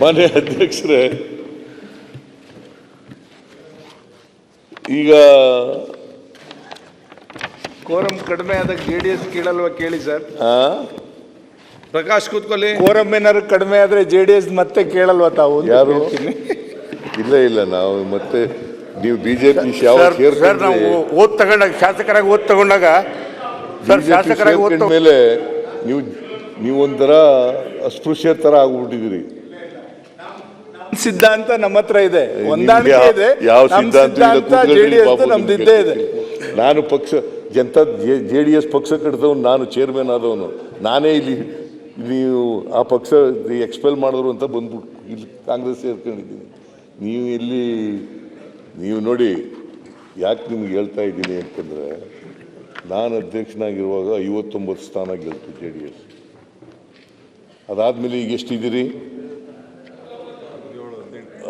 ಮಾನ್ಯ ಅಧ್ಯಕ್ಷರೇ ಈಗ ಕೋರಂ ಕಡಿಮೆ ಆದಾಗ ಜೆ ಡಿ ಎಸ್ ಕೇಳಲ್ವಾ ಕೇಳಿ ಸರ್? ಆ, ಪ್ರಕಾಶ್ ಕೂತ್ಕೊಳ್ಳಿ. ಕೋರಂ ಏನಾದ್ರು ಕಡಿಮೆ ಆದ್ರೆ ಜೆ ಡಿ ಎಸ್ ಮತ್ತೆ ಕೇಳಲ್ವಾ ತಾವು ಅಂತ ಯಾರು? ಕೇಳ್ತೀನಿ. ಇಲ್ಲ ಇಲ್ಲ ನಾವು ಮತ್ತೆ ನೀವು ಬಿಜೆಪಿ ಸರ್ ಸರ್ ನಾವು ಓದ್ ತಗೊಂಡಾಗ ಶಾಸಕರಾಗಿ ಓದ್ ತಗೊಂಡಾಗ ಸರ್ ಶಾಸಕರಾಗಿ ಓದ್ ತಗೊಂಡ್- ಮೇಲೆ ನೀವು ನೀವೊಂಥರ ಒಂಥರ ಅಸ್ಪೃಶ್ಯ ತರ ಆಗ್ಬಿಟ್ಟಿದ್ದೀರಿ. ಸಿದ್ಧಾಂತ ನಮ್ಮ ಹತ್ರ ಇದೆ. ಹೊಂದಾಣಿಕೆ ಯಾವ- ಇದೆ. ಯಾವ ಸಿದ್ಧಾಂತ ಇಲ್ಲ, ಸಿದ್ಧಾಂತ ಜೆ ಡಿ ಎಸ್ ಬಾಬು, ಇದ್ದೇ ಇದೆ. ನಾನು ಪಕ್ಷ ಜನತಾ ಜೆ ಡಿ ಎಸ್ ಪಕ್ಷ ಕಟ್ಟಿದವನು ನಾನು ಚೇರ್ಮನ್ ಆದವನು. ನಾನೇ ಇಲ್ಲಿ ನೀವು ಆ ಪಕ್ಷ ಎಕ್ಸ್ಪೆಲ್ ಮಾಡಿದ್ರು ಅಂತ ಬಂದ್ಬಿಟ್ಟು ಇಲ್ಲಿ ಕಾಂಗ್ರೆಸ್ ಸೇರ್ಕೊಂಡಿದ್ದೀನಿ. ನೀವು ಇಲ್ಲಿ ನೀವು ನೋಡಿ ಯಾಕೆ ನಿಮ್ಗೆ ಹೇಳ್ತಾ ಇದ್ದೀನಿ ಅಂತಂದರೆ ನಾನು ಅಧ್ಯಕ್ಷನಾಗಿರುವಾಗ ಐವತ್ತೊಂಬತ್ತು ಸ್ಥಾನ ಗೆಲ್ತು ಜೆ ಡಿ ಎಸ್ ಅದಾದಮೇಲೆ ಈಗ ಎಷ್ಟಿದ್ದೀರಿ?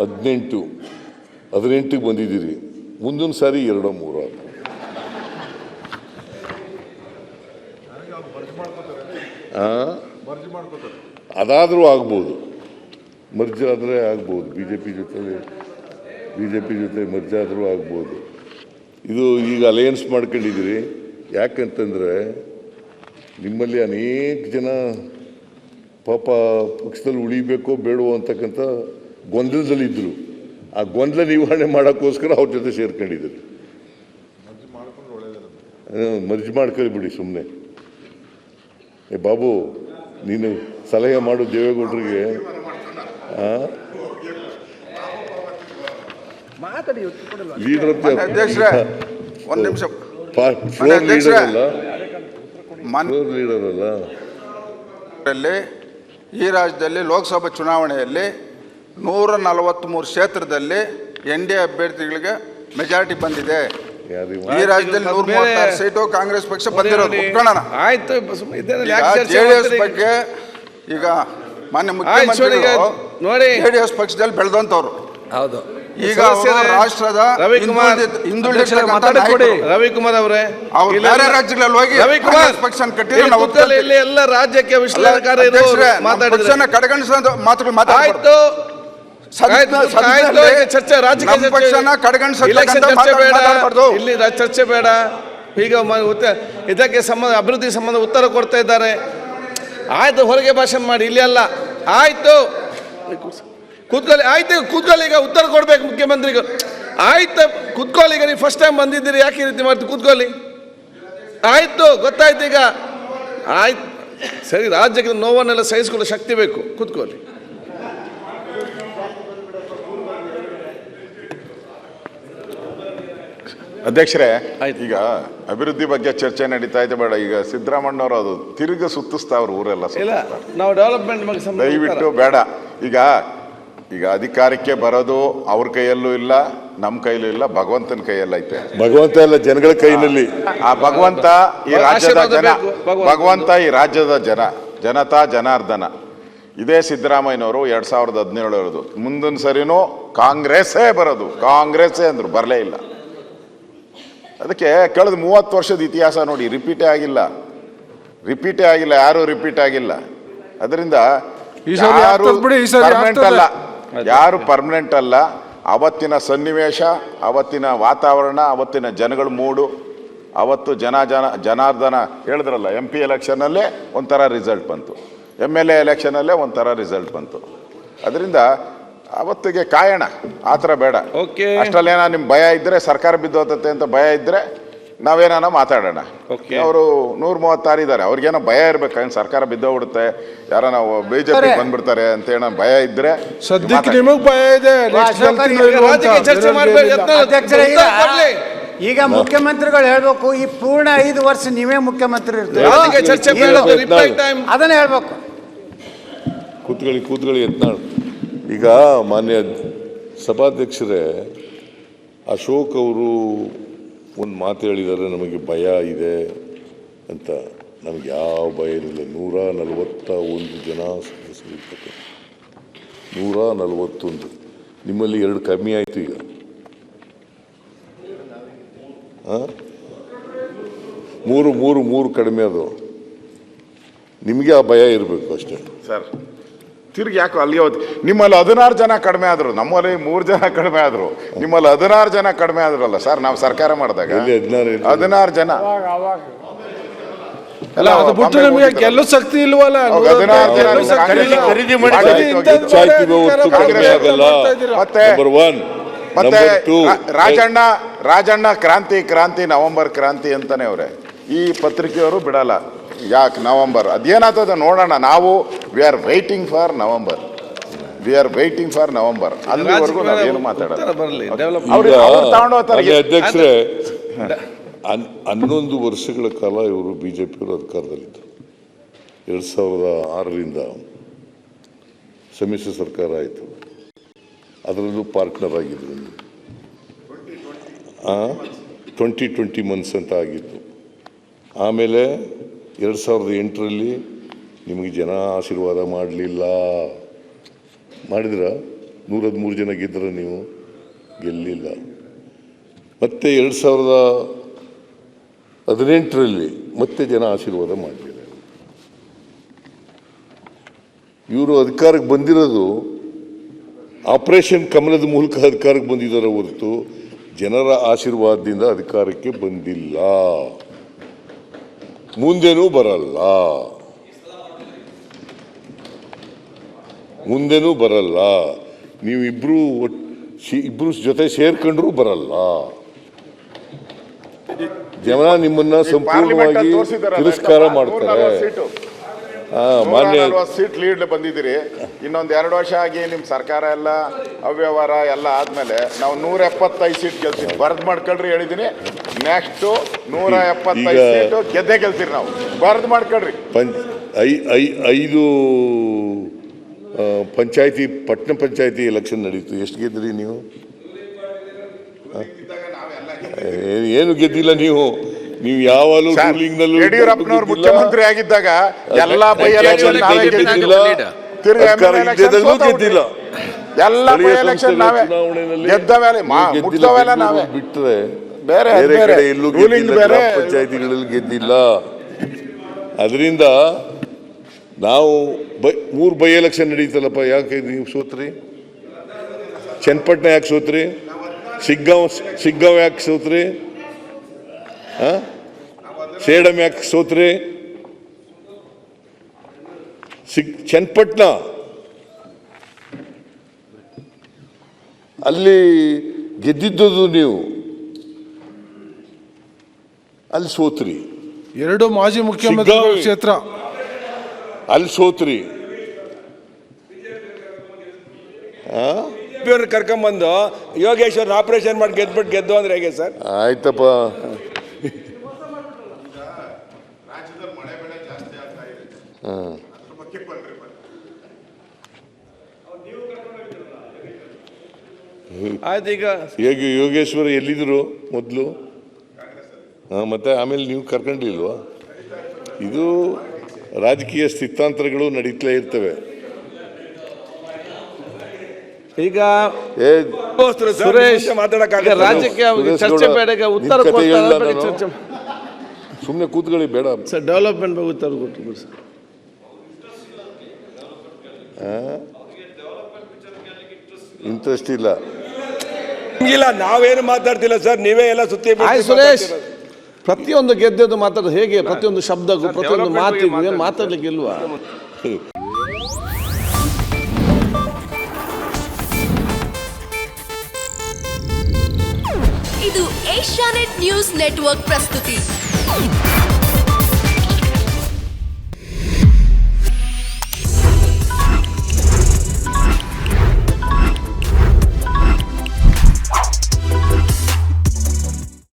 ಹದಿನೆಂಟು, ಹದಿನೆಂಟಿಗೆ ಬಂದಿದ್ದೀರಿ. ಮುಂದಿನ ಸಾರಿ ಎರಡೋ ಮೂರು. ಆಗ? ಅದಾದರೂ ಆಗ್ಬೋದು. ಮರ್ಜ್ ಆದರೆ ಆಗ್ಬೋದು. ಬಿ ಜೆ ಪಿ ಜೊತೆ ಬಿ ಜೆ ಪಿ ಜೊತೆ ಮರ್ಜ್ ಆದರೂ ಆಗ್ಬೋದು. ಇದು ಈಗ ಅಲಯನ್ಸ್ ಮಾಡ್ಕೊಂಡಿದ್ದೀರಿ. ಯಾಕಂತಂದರೆ ನಿಮ್ಮಲ್ಲಿ ಅನೇಕ ಜನ ಪಾಪ ಪಕ್ಷದಲ್ಲಿ ಉಳಿಬೇಕೋ ಬೇಡವೋ ಅಂತಕ್ಕಂಥ ಗೊಂದಲದಲ್ಲಿದ್ದರು ಆ ಗೊಂದಲ ನಿವಾರಣೆ ಮಾಡೋಕ್ಕೋಸ್ಕರ ಅವ್ರ ಜೊತೆ ಸೇರ್ಕೊಂಡಿದ್ದರು ಮರ್ಜಿ ಮಾಡ್ಕೊಳ್ಳಿ ಬಿಡಿ ಸುಮ್ಮನೆ ಏ ಬಾಬು ನೀನು ಸಲಹೆ ಮಾಡು ದೇವೇಗೌಡರಿಗೆ. ಲೀಡರ್ ಒಂದು ಒಂದ್ ನಿಮಿಷ. ಫ್ಲೋರ್ ಲೀಡರ್ ಅಲ್ಲ? ಫ್ಲೋರ್ ಲೀಡರ್ ಅಲ್ಲ? ಈ ರಾಜ್ಯದಲ್ಲಿ ಲೋಕಸಭಾ ಚುನಾವಣೆಯಲ್ಲಿ ನೂರ ನಲವತ್ತ್ಮೂರು ಕ್ಷೇತ್ರದಲ್ಲಿ ಎನ್ ಡಿ ಎ ಅಭ್ಯರ್ಥಿಗಳಿಗೆ ಮೆಜಾರಿಟಿ ಬಂದಿದೆ. ಈ ರಾಜ್ಯದಲ್ಲಿ ನೂರ ಮೂವತ್ತಾರು ಸೀಟು ಕಾಂಗ್ರೆಸ್ ಪಕ್ಷ ಬಂದಿರೋದು. ಒಪ್ಕೊಳ್ಳೋಣ ಆಯ್ತು ಸುಮ್ನೆ ಇದನ್ನೆಲ್ಲ ಚರ್ಚೆ ಜೆ ಡಿ ಎಸ್ ಬಗ್ಗೆ ಈಗ ಮಾನ್ಯ ಮುಖ್ಯಮಂತ್ರಿ ಮುಖ್ಯಮಂತ್ರಿಗಳು ನೋಡಿ ಜೆ ಡಿ ಎಸ್ ಪಕ್ಷದಲ್ಲಿ ಬೆಳೆದಂತವ್ರು ಹೌದು. ಈಗ ರಾಷ್ಟ್ರದ ರವಿಕುಮಾರ್. ರವಿಕುಮಾರ್ ಅವರೇ ಬೇರೆ ರಾಜ್ಯಗಳಲ್ಲಿ ಹೋಗಿ ರವಿಕುಮಾರ್ ಪಕ್ಷ ಕಟ್ಟಿದ್ರೆ ಎಲ್ಲ ರಾಜ್ಯಕ್ಕೆ ವಿಶ್ಲೇಷಣೆ ಮಾತಾಡಿದ್ರೆ. ಪಕ್ಷನ ಕಡೆಗಣಿಸೋ ಮಾತುಗಳು ಮಾತಾಡ್ಬಾರ್ದು. ಚರ್ಚೆ ರಾಜಕೀಯ ಪಕ್ಷನ ಇಲ್ಲಿ ಚರ್ಚೆ ಬೇಡ ಈಗ ಇದಕ್ಕೆ ಸಂಬಂಧ ಅಭಿವೃದ್ಧಿ ಸಂಬಂಧ ಉತ್ತರ ಕೊಡ್ತಾ ಇದ್ದಾರೆ. ಆಯ್ತು ಹೊರಗೆ ಭಾಷಣ ಮಾಡಿ ಇಲ್ಲಿ ಅಲ್ಲ. ಆಯ್ತು. ಕೂತ್ಕೊಳ್ಳಿ ಆಯ್ತು ಕೂತ್ಕೊಳ್ಳಿ ಈಗ ಉತ್ತರ ಕೊಡ್ಬೇಕು ಮುಖ್ಯಮಂತ್ರಿಗಳು ಆಯ್ತು ಕೂತ್ಕೊಳ್ಳಿ ಈಗ ನೀವು ಫಸ್ಟ್ ಟೈಮ್ ಬಂದಿದ್ದೀರಿ ಯಾಕೆ ಈ ರೀತಿ ಮಾಡ್ತೀವಿ ಕೂತ್ಕೊಳ್ಳಿ. ಆಯ್ತು ಗೊತ್ತಾಯ್ತು ಈಗ. ಆಯ್ತು. ಸರಿ ರಾಜ್ಯಕ್ಕೆ ನೋವನ್ನೆಲ್ಲ ಸಹಿಸ್ಕೊಳ್ಳೋ ಶಕ್ತಿ ಬೇಕು. ಕೂತ್ಕೊಳ್ಳಿ. ಅಧ್ಯಕ್ಷರೇ ಈಗ ಅಭಿವೃದ್ಧಿ ಬಗ್ಗೆ ಚರ್ಚೆ ನಡೀತಾ ಇದೆ ಬೇಡ. ಈಗ ಸಿದ್ದರಾಮಣ್ಣವರು ಅದು ತಿರುಗ ಸುತ್ತಿಸ್ತಾವ್ರು ಊರೆಲ್ಲ ಇಲ್ಲ ಸುತ್ತಿಸ್ತಾರೆ. ನಾವು ಡೆವಲಪ್ಮೆಂಟ್ ಬಗ್ಗೆ ಸಂಬಂಧ ದಯವಿಟ್ಟು ಬೇಡ. ಈಗ ಈಗ ಅಧಿಕಾರಕ್ಕೆ ಬರೋದು ಅವ್ರ ಕೈಯಲ್ಲೂ ಇಲ್ಲ ನಮ್ಮ ಕೈಯಲ್ಲೂ ಇಲ್ಲ ಭಗವಂತನ ಕೈಯಲ್ಲಿ ಐತೆ. ಭಗವಂತ ಎಲ್ಲ ಜನಗಳ ಕೈನಲ್ಲಿ ಆ ಭಗವಂತ ಈ ರಾಜ್ಯದ ಜನ ಭಗವಂತ. ಈ ರಾಜ್ಯದ ಜನ ಜನತಾ ಜನಾರ್ದನ. ಇದೇ ಸಿದ್ದರಾಮಯ್ಯನವರು ಎರಡ್ ಸಾವಿರದ ಹದಿನೇಳರದು ಮುಂದಿನ ಸರಿನೂ ಕಾಂಗ್ರೆಸ್ಸೇ ಬರೋದು ಕಾಂಗ್ರೆಸ್ಸೇ ಅಂದರು ಬರಲೇ ಇಲ್ಲ. ಅದಕ್ಕೆ ಕಳೆದ ಮೂವತ್ತು ವರ್ಷದ ಇತಿಹಾಸ ನೋಡಿ ರಿಪೀಟೇ ಆಗಿಲ್ಲ. ರಿಪೀಟೇ ಆಗಿಲ್ಲ ಯಾರು ರಿಪೀಟ್ ಆಗಿಲ್ಲ. ಅದರಿಂದ ಪರ್ಮನೆಂಟ್ ಅಲ್ಲ. ಯಾರು ಪರ್ಮನೆಂಟ್ ಅಲ್ಲ. ಅವತ್ತಿನ ಸನ್ನಿವೇಶ ಅವತ್ತಿನ ವಾತಾವರಣ ಅವತ್ತಿನ ಜನಗಳ ಮೂಡು ಅವತ್ತು ಜನ ಜನ ಜನಾರ್ದನ ಹೇಳಿದ್ರಲ್ಲ ಎಂ ಪಿ ಎಲೆಕ್ಷನಲ್ಲೇ ಒಂಥರ ರಿಸಲ್ಟ್ ಬಂತು. ಎಂ ಎಲ್ ಎ ಎಲೆಕ್ಷನಲ್ಲೇ ಒಂಥರ ರಿಸಲ್ಟ್ ಬಂತು. ಅದರಿಂದ ಅವತ್ತಿಗೆ ಕಾಯೋಣ. ಆ ಥರ ಬೇಡ. ಓಕೆ ಅಷ್ಟಲ್ಲೇನ ನಿಮ್ ಭಯ ಇದ್ರೆ ಸರ್ಕಾರ ಬಿದ್ದೋತತೆ ಅಂತ ಭಯ ಇದ್ರೆ ನಾವೇನಾನ ಮಾತಾಡೋಣ. ಓಕೆ ಅವರು ನೂರ ಮೂವತ್ತಾರು ಇದ್ದಾರೆ. ಅವ್ರಿಗೇನೋ ಭಯ ಇರ್ಬೇಕು. ಸರ್ಕಾರ ಬಿದ್ದೋಗ್ಬಿಡುತ್ತೆ ಯಾರೋ ನಾವು ಬಿಜೆಪಿ ಬಂದ್ಬಿಡ್ತಾರೆ ಅಂತ ಏನೋ ಭಯ ಇದ್ರೆ ಸದ್ಯಕ್ಕೆ ಮಾತಾಡಿ. ನಿಮಗ್ ಭಯ ಇದೆ. next. ರಾಜಕೀಯ ಚರ್ಚೆ ಉತ್ತರ ಈಗ- ಕೊಡ್ಲಿ. ಈಗ ಮುಖ್ಯಮಂತ್ರಿಗಳು ಹೇಳ್ಬೇಕು ಈ ಪೂರ್ಣ ಐದು ವರ್ಷ ನೀವೇ ಮುಖ್ಯಮಂತ್ರಿ ಇರ್ತೀವಿ ರಾಜಕೀಯ ಚರ್ಚೆ ಬೇಡ ಅದನ್ನ ಹೇಳ್ಬೇಕು. ಕೂತ್ಕೊಳ್ಳಿ ಕೂತ್ಕೊಳ್ಳಿ ಯತ್ನಾಳ್ ಈಗ ಮಾನ್ಯ ಸಭಾಧ್ಯಕ್ಷರೇ, ಅಶೋಕ್ ಅವರು ಒಂದು ಮಾತು ಹೇಳಿದ್ದಾರೆ ನಮಗೆ ಭಯ ಇದೆ ಅಂತ. ನಮಗೆ ಯಾವ ಭಯ ಇರಲಿಲ್ಲ. ನೂರ ನಲವತ್ತ ಒಂದು ಜನ ಸದಸ್ಯರು ನೂರ ನಲವತ್ತೊಂದು. ನಿಮ್ಮಲ್ಲಿ ಎರಡು ಕಮ್ಮಿ ಆಯಿತು ಈಗ. ಹಾಂ ಮೂರು ಮೂರು ಮೂರು ಕಡಿಮೆ ಅದು. ನಿಮಗೆ ಆ ಭಯ ಇರಬೇಕು ಅಷ್ಟೇ. ಸರ್ ತಿರ್ಗಿ ಯಾಕೋ ಅಲ್ಲಿ ಹೋದ್ ನಿಮ್ಮಲ್ಲಿ ಹದಿನಾರು ಜನ ಕಡಿಮೆ ಆದ್ರು ನಮ್ಮಲ್ಲಿ ಮೂರು ಜನ ಕಡಿಮೆ ಆದ್ರು. ನಿಮ್ಮಲ್ಲಿ ಹದಿನಾರು ಜನ ಕಡಿಮೆ ಆದ್ರಲ್ಲ ಸರ್ ನಾವು ಸರ್ಕಾರ ಮಾಡಿದಾಗ? ಹದಿನಾರು ಜನ. ಅಲ್ಲ ಅದು ಬಿಟ್ಟು ನಮಗೆ ಗೆಲ್ಲೋ ಶಕ್ತಿ ಇಲ್ವಲ್ಲ? ಮತ್ತೆ ರಾಜಣ್ಣ ರಾಜಣ್ಣ ಕ್ರಾಂತಿ ಕ್ರಾಂತಿ ನವೆಂಬರ್ ಕ್ರಾಂತಿ ಅಂತಾನೆ ಅವ್ರೆ. ಈ ಪತ್ರಿಕೆಯವರು ಬಿಡಲ್ಲ. ಯಾಕೆ ನವೆಂಬರ್? ಅದೇನಾಗ್ತದ ನೋಡೋಣ ನಾವು we are waiting for November. We are waiting for November. ಅಲ್ಲಿವರೆಗೂ ನಾವು ಏನು ಮಾತಾಡೋದು ಅಧ್ಯಕ್ಷರೇ ಹನ್- ಹನ್ನೊಂದು ವರ್ಷಗಳ ಕಾಲ ಇವರು ಬಿ ಜೆ ಪಿಯವರು ಅಧಿಕಾರದಲ್ಲಿದ್ದರು. ಎರಡು ಸಾವಿರದ ಆರರಿಂದ ಸಮ್ಮಿಶ್ರ ಸರ್ಕಾರ ಆಯಿತು. ಅದರಲ್ಲೂ ಪಾರ್ಟ್ನರ್ ಆಗಿದ್ರು ಟ್ವೆಂಟಿ ಟ್ವೆಂಟಿ ಮಂತ್ಸ್ ಅಂತ ಆಗಿತ್ತು. ಆಮೇಲೆ ಎರಡು ಸಾವಿರದ ಎಂಟರಲ್ಲಿ ನಿಮಗೆ ಜನ ಆಶೀರ್ವಾದ ಮಾಡಲಿಲ್ಲ. ಮಾಡಿದ್ರ ನೂರ ಹದಿಮೂರು ಜನ ಗೆದ್ದರೆ ನೀವು ಗೆಲ್ಲಿಲ್ಲ. ಮತ್ತೆ ಎರಡು ಸಾವಿರದ ಹದಿನೆಂಟರಲ್ಲಿ ಮತ್ತೆ ಜನ ಆಶೀರ್ವಾದ ಮಾಡಲಿಲ್ಲ. ಇವರು ಅಧಿಕಾರಕ್ಕೆ ಬಂದಿರೋದು ಆಪರೇಷನ್ ಕಮಲದ ಮೂಲಕ ಅಧಿಕಾರಕ್ಕೆ ಬಂದಿದ್ದಾರೆ ಹೊರತು ಜನರ ಆಶೀರ್ವಾದದಿಂದ ಅಧಿಕಾರಕ್ಕೆ ಬಂದಿಲ್ಲ. ಮುಂದೆನೂ ಬರಲ್ಲ. ಮುಂದೆನೂ ಬರಲ್ಲ. ನೀವು ಇಬ್ರು ಇಬ್ರು ಜೊತೆ ಸೇರ್ಕೊಂಡ್ರೂ ಬರಲ್ಲ. ಜನ ನಿಮ್ಮನ್ನ ಸಂಪೂರ್ಣವಾಗಿ ತಿರಸ್ಕಾರ ಮಾಡ್ತಾರೆ ನಲ್ವತ್ತು ಸೀಟು. ಹಾ ನೂರ ಮಾನ್ಯ ಸೀಟ್ ಲೀಡ್ ಬಂದಿದ್ದೀರಿ. ಇನ್ನೊಂದು ಎರಡು ವರ್ಷ ಆಗಿ ನಿಮ್ಮ ಸರ್ಕಾರ ಎಲ್ಲ ಅವ್ಯವಹಾರ ಎಲ್ಲ ಆದ್ಮೇಲೆ ನಾವು ನೂರ ಎಪ್ಪತ್ತೈದು ಸೀಟ್ ಗೆಲ್ತೀವಿ. ಬರ್ದು ಮಾಡ್ಕೊಳ್ರಿ ಹೇಳಿದ್ದೀನಿ ನೆಕ್ಸ್ಟ್ ನೂರ ಎಪ್ಪತ್ತೈದು ಸೀಟು ಗೆದ್ದೇ ಗೆಲ್ತೀರಿ ನಾವು. ಬರ್ದು ಮಾಡ್ಕೊಳ್ರಿ. ಪಂಚ್ ಐ ಐ ಐದು ಪಂಚಾಯತಿ ಪಟ್ಟಣ ಪಂಚಾಯತಿ ಎಲೆಕ್ಷನ್ ನಡೀತು. ಎಷ್ಟು ಗೆದ್ರಿ ನೀವು? ಏನು ಗೆದ್ದಿಲ್ಲ ನೀವು? ನೀವು ಯಾವಾಗಲೂ ಸರ್, ರೂಲಿಂಗ್ ನಲ್ಲೂ ಯಡಿಯೂರಪ್ಪನವ್ರು ಮುಖ್ಯಮಂತ್ರಿ ಆಗಿದ್ದಾಗ ಎಲ್ಲಾ ಬೈ ಎಲೆಕ್ಷನ್ ನಾವೇ ಗೆದ್ದಿಲ್ಲ ಗೆದ್ದಿಲ್ಲ. ಎಲ್ಲ ಬೈ ಎಲೆಕ್ಷನ್ ನಾವೇ. ಗೆದ್ದ ಮೇಲೆ ಮಾ- ನೀವು ಬಿಟ್ರೆ ಬೇರೆ, ಬೇರೆ ಎಲ್ಲೂ ಬೇರೆ. ಪಂಚಾಯತಿಗಳಲ್ಲಿ ಗೆದ್ದಿಲ್ಲ. ಅದರಿಂದ ನಾವು ಬೈ ಮೂರು ಬೈ ಎಲೆಕ್ಷನ್ ನಡೀತಲ್ಲಪ್ಪ ಯಾಕೆ ನೀವು ಸೋತ್ರಿ? ಚನ್ನಪಟ್ಟಣ ಯಾಕೆ ಸೋತ್ರಿ? ಸಿಗ್ಗಾಂವ್ ಸಿಗ್ಗಾಂವ್ ಯಾಕೆ ಸೋತ್ರಿ? ಆ? ಸೇಡಂ ಯಾಕೆ ಸೋತ್ರಿ? ಸಿಗ್ ಚನ್ನಪಟ್ಟಣ. ಅಲ್ಲಿ ಗೆದ್ದಿದ್ದದು ನೀವು. ಅಲ್ಲಿ ಸೋತ್ರಿ. ಎರಡು ಮಾಜಿ ಮುಖ್ಯಮಂತ್ರಿ. ಕ್ಷೇತ್ರ. ಅಲ್ಲಿ ಸೋತ್ರಿ. ಕರ್ಕೊಂಬಂದು ಯೋಗೇಶ್ವರ್ ಆಪರೇಷನ್ ಮಾಡಿ ಗೆದ್ಬಿಟ್ಟು ಗೆದ್ದು ಅಂದ್ರೆ ಹೇಗೆ ಸರ್? ಆಯ್ತಪ್ಪ. ಆಯ್ತು ಈಗ ಹೇಗೆ ಯೋಗೇಶ್ವರ ಎಲ್ಲಿದ್ರು ಮೊದಲು? ಹಾಂ ಮತ್ತೆ ಆಮೇಲೆ ನೀವು ಕರ್ಕೊಂಡಿಲ್ವಾ? ಇದು ರಾಜಕೀಯ ಸ್ಥಿತಾಂತರಗಳು ನಡೀತಲೇ ಇರ್ತವೆ. ಈಗ ಸುರೇಶ್ ಈಗ ಮಾತಾಡಕ್ಕಾಗಲ್ಲ ರಾಜ್ಯಕ್ಕೆ ಚರ್ಚೆ ಬೇಡ ಉತ್ತರ ಸುಮ್ಮನೆ ಕೂತ್ಕೊಳ್ಳಿ ಬೇಡ. ಸರ್ ಡೆವಲಪ್ಮೆಂಟ್ ಬಗ್ಗೆ ಉತ್ತರ ಕೊಟ್ಟು ಸರ್. ಇಂಟ್ರೆಸ್ಟ್ ಇಲ್ಲ. ಇಲ್ಲ ನಾವೇನು ಮಾತಾಡ್ತಿಲ್ಲ ಸರ್ ನೀವೇ ಎಲ್ಲ ಸುತ್ತಿ ಆಯ್ತು ಸುರೇಶ್. ಪ್ರತಿಯೊಂದು ಗೆದ್ದದ್ದು ಮಾತಾಡೋದು ಹೇಗೆ? ಪ್ರತಿಯೊಂದು ಶಬ್ದಕ್ಕೂ ಪ್ರತಿಯೊಂದು ಮಾತಿಗೂ ಏನು ಮಾತಾಡ್ಲಿಕ್ಕೆ ಇಲ್ವಾ ಇದು ಏಷ್ಯಾನೆಟ್ ನ್ಯೂಸ್ ನೆಟ್ವರ್ಕ್ ಪ್ರಸ್ತುತಿ.